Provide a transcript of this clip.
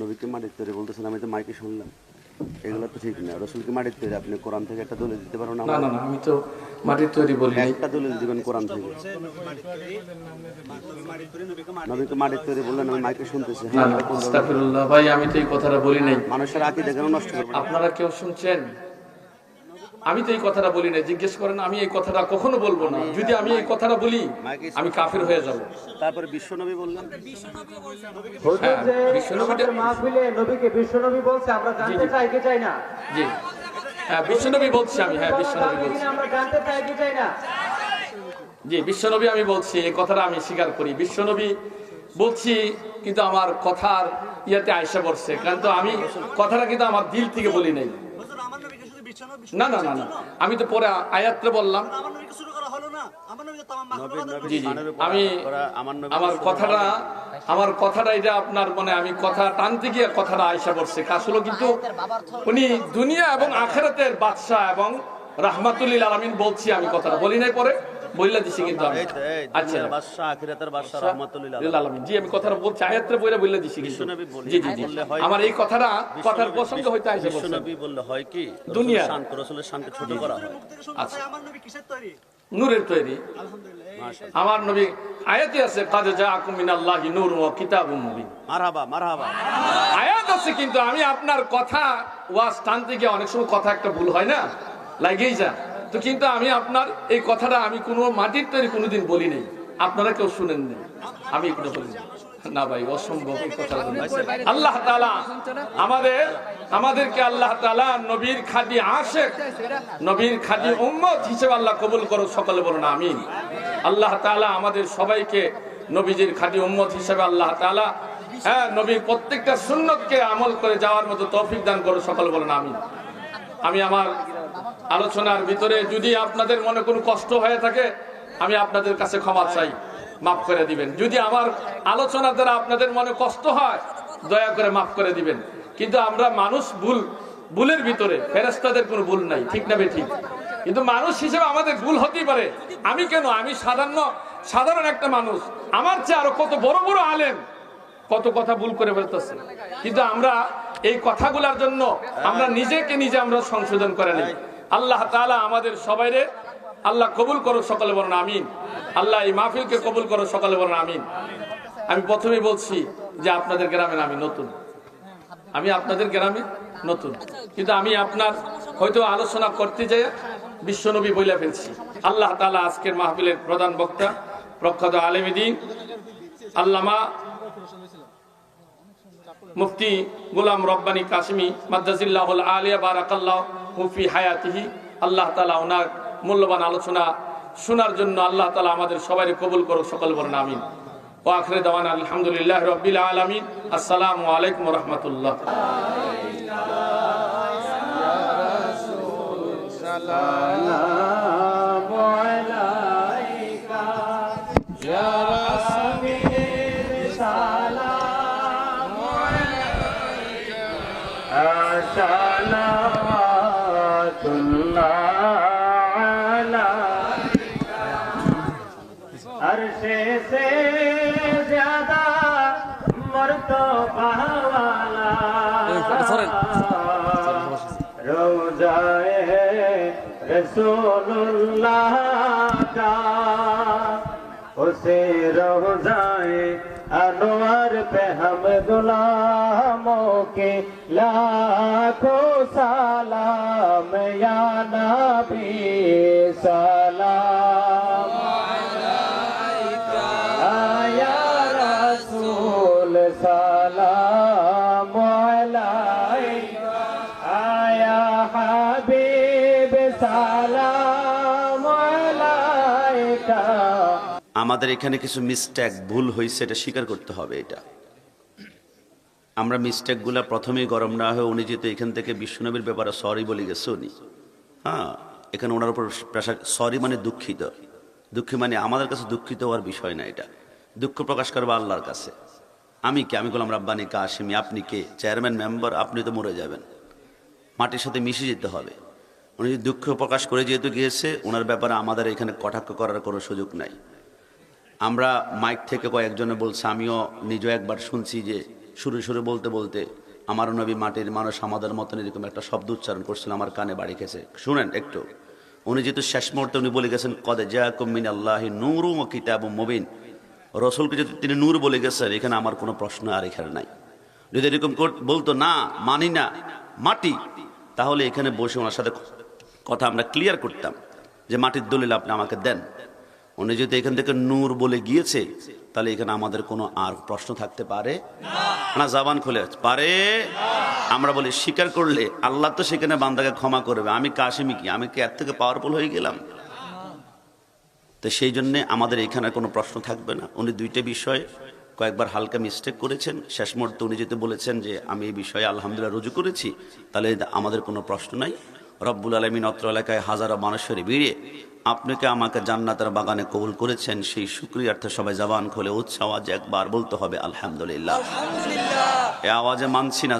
নবীকে মাটির তৈরি বলতেছেন আমি তো মাইকে শুনলাম। এগুলো তো ঠিক না রসুলকে মাটির তৈরি আপনি কোরআন থেকে একটা দলিল দিতে পারো না না না আমি তো মাটির তৈরি বলি একটা দলিল দিবেন কোরআন থেকে। নবীকে মাটির তৈরি বললেন আমি মাইকে শুনতেছি। না না ভাই আমি তো এই কথাটা বলি নাই। মানুষের আকিদা কেন নষ্ট করবেন? আপনারা কেউ শুনছেন? আমি তো এই কথাটা বলি না জিজ্ঞেস করেন আমি এই কথাটা কখনো বলব না। যদি আমি এই কথাটা বলি আমি কাফির হয়ে যাব। তারপরে বিশ্ব বললেন? হুজুর হ্যাঁ, যে বিশ্বনবীটা- আমাদের মাহফিলে নবীকে বিশ্বনবী বলছে আমরা জানতে। চাই কি চাই না? জি। হ্যাঁ বিশ্বনবী বলছি আমি হ্যাঁ বিশ্বনবী বলছি। আমরা জানতে চাই কি চাই না? জি বিশ্বনবী আমি বলছি এই কথাটা আমি স্বীকার করি। বিশ্বনবী বলছি কিন্তু আমার কথার ইয়াতে আয়সা পড়ছে কারণ তো আমি কথাটা কিন্তু আমার দিল থেকে বলি নাই হুজুর, আমার নবীকে শুধু বিশ্বনবী না না না না। আমি তো পরে আয়াত্রে বললাম। আমি আমার কথাটা আমার কথাটা এটা আপনার মানে আমি কথা টানতে গিয়ে কথাটা আয়সা পড়ছে আসলে কিন্তু উনি দুনিয়া এবং আখেরাতের বাদশাহ এবং রাহমাতুল্লিল আলমিন বলছি আমি কথাটা। বলি নাই পরে? বললা দিছি কিন্তু আমি। এই তো, এই আচ্ছা। দুনিয়ার আখিরাতের বাদশাহ রহমাতুল্লিল আলামিন। জি আমি কথাটা বলছি আয়াত্রে বইরা বললা দিছি কিন্তু। বিশ্বনবী বলি- জি জি জি। বললে হয়- আমার এই কথাটা কথার প্রসঙ্গ হইতে আইসা বিশ্বনবী বললে হয় কি? দুনিয়া। রসুলের শান রসুলের ছোট করা হয়। মুখ থেকে শুনতে আচ্ছা। আমার নবী কিসের তৈরি? নূরের তৈরি। আমার নবী আয়াতে আছে কাদ জাআকুম মিনাল্লাহি নূর ওয়া কিতাবুম মুবিন। মারহাবা মারহাবা। আয়াত আছে কিন্তু আমি আপনার কথা ওয়াজ টানতে গিয়ে অনেক সময় কথা একটা ভুল হয় না? লাগেই যা তো কিন্তু আমি আপনার এই কথাটা আমি কোনো মাটির তৈরি কোনোদিন বলি নাই আপনারা কেউ শুনেন নি আমি এগুলো বলি। না ভাই, অসম্ভব আল্লাহ আমাদের, আমাদেরকে আল্লাহ নবীর খাদি আশেক, নবীর খাদি উম্মত হিসেবে আল্লাহ কবুল করো সকলে বলুন আমি আল্লাহ তাআলা আমাদের সবাইকে নবীজির খাদি উম্মত হিসেবে আল্লাহ তাআলা হ্যাঁ নবীর প্রত্যেকটা সুন্নতকে আমল করে যাওয়ার মতো তৌফিক দান করো সকল বলেন আমি আমি আমার আলোচনার ভিতরে যদি আপনাদের মনে কোনো কষ্ট হয়ে থাকে, আমি আপনাদের কাছে ক্ষমা চাই, মাফ করে দিবেন। যদি আমার আলোচনা দ্বারা আপনাদের মনে কষ্ট হয়, দয়া করে মাফ করে দিবেন। কিন্তু আমরা মানুষ ভুল, ভুলের ভিতরে ফেরেস্তাদের কোনো ভুল নাই, ঠিক না ঠিক? কিন্তু মানুষ হিসেবে আমাদের ভুল হতেই পারে। আমি কেন? আমি সাধারণ সাধারণ একটা মানুষ। আমার চেয়ে আরও কত বড় বড় আলেম, কত কথা ভুল করে ফেলতেছে। কিন্তু আমরা এই কথাগুলোর জন্য আমরা নিজেকে নিজে আমরা সংশোধন করে নিই। আল্লাহ তালা আমাদের সবাইরে আল্লাহ কবুল করো সকলে বলেন আমিন। আল্লাহ এই মাহফিলকে কবুল করো সকলে বলেন আমিন। আমি প্রথমেই বলছি যে আপনাদের গ্রামের আমি নতুন। আমি আপনাদের গ্রামে নতুন। কিন্তু আমি আপনার হয়তো আলোচনা করতে যাই, বিশ্বনবী বইলা ফেলছি। আল্লাহ তালা আজকের মাহফিলের প্রধান বক্তা, প্রখ্যাত আলেমিদিন আল্লামা মুফতি গোলাম রব্বানি কাশ্মী মাদ্রাজিল্লাহ আলিয়া বারাকাল্লাহ মুফি হায়াতিহি, আল্লাহ তালা ওনার মূল্যবান আলোচনা শোনার জন্য আল্লাহ তালা আমাদের সবাই কবুল করুক, সকল বলেন আমিন। ও আখরে দেওয়ান আলহামদুলিল্লাহ রবিল আলমিন। আসসালামু আলাইকুম রহমতুল্লাহ। अरशे से ज्यादा मर्तबा वाला रोजाए रसूलुल्लाह का उसे रोजाए अनवर पे हम गुलामों के लाखों सलाम, या नबी सलाम। आया आया अलैका। আমাদের এখানে কিছু মিস্টেক ভুল হয়েছে, এটা স্বীকার করতে হবে এটা। আমরা মিস্টেকগুলো প্রথমেই গরম না হয়ে উনি যেহেতু এখান থেকে বিশ্বনবীর ব্যাপারে সরি বলে গেছে উনি। হ্যাঁ এখানে ওনার উপর প্রেশার সরি মানে দুঃখিত। দুঃখী মানে আমাদের কাছে দুঃখিত হওয়ার বিষয় না এটা। দুঃখ প্রকাশ করব আল্লাহর কাছে। আমি কে? আমি গোলাম রাব্বানি কাশিমি আপনি কে? চেয়ারম্যান, মেম্বার, আপনি তো মরে যাবেন। মাটির সাথে মিশে যেতে হবে। উনি দুঃখ প্রকাশ করে যেহেতু গিয়েছে, ওনার ব্যাপারে আমাদের এখানে কটাক্ষ করার কোনো সুযোগ নাই। আমরা মাইক থেকে কয়েকজনে বলছে, আমিও নিজেও একবার শুনছি যে শুরু শুরু বলতে বলতে আমার নবী মাটির মানুষ আমাদের মতন এরকম একটা শব্দ উচ্চারণ করছিল, আমার কানে বাড়ি গেছে। শুনেন একটু। উনি যেহেতু শেষ মুহূর্তে উনি বলে গেছেন, কদে জা কুমিন আল্লাহ নূরু ও কিতাব মুবিন। রসুলকে যদি তিনি নূর বলে গেছেন, এখানে আমার কোনো প্রশ্ন আর এখানে নাই। যদি এরকম বলতো, না, মানি না, মাটি। তাহলে এখানে বসে ওনার সাথে কথা আমরা ক্লিয়ার করতাম যে মাটির দলিল আপনি আমাকে দেন। উনি যদি এখান থেকে নূর বলে গিয়েছে, তাহলে এখানে আমাদের কোনো আর প্রশ্ন থাকতে পারে? না, জাবান খুলে। পারে? আমরা বলি, স্বীকার করলে আল্লাহ তো সেখানে বান্দাকে ক্ষমা করবে। আমি কাশিমি কি? আমি কি এর থেকে পাওয়ারফুল হয়ে গেলাম? তো সেই জন্যে আমাদের এখানে কোনো প্রশ্ন থাকবে না। উনি দুইটা বিষয়ে কয়েকবার হালকা মিস্টেক করেছেন। শেষ মুহূর্তে উনি যেতে বলেছেন যে, আমি এই বিষয়ে আলহামদুলিল্লাহ রুজু করেছি, তাহলে আমাদের কোনো প্রশ্ন নাই। রব্বুল আলমিন অত্র এলাকায় হাজারো মানুষের ভিড়ে আপনাকে আমাকে জান্নাতের বাগানে কবুল করেছেন সেই শুক্রিয়ার্থে সবাই জবান খোলে উৎসাহ আজ একবার বলতে হবে আলহামদুলিল্লাহ। এ আওয়াজে মানছি না।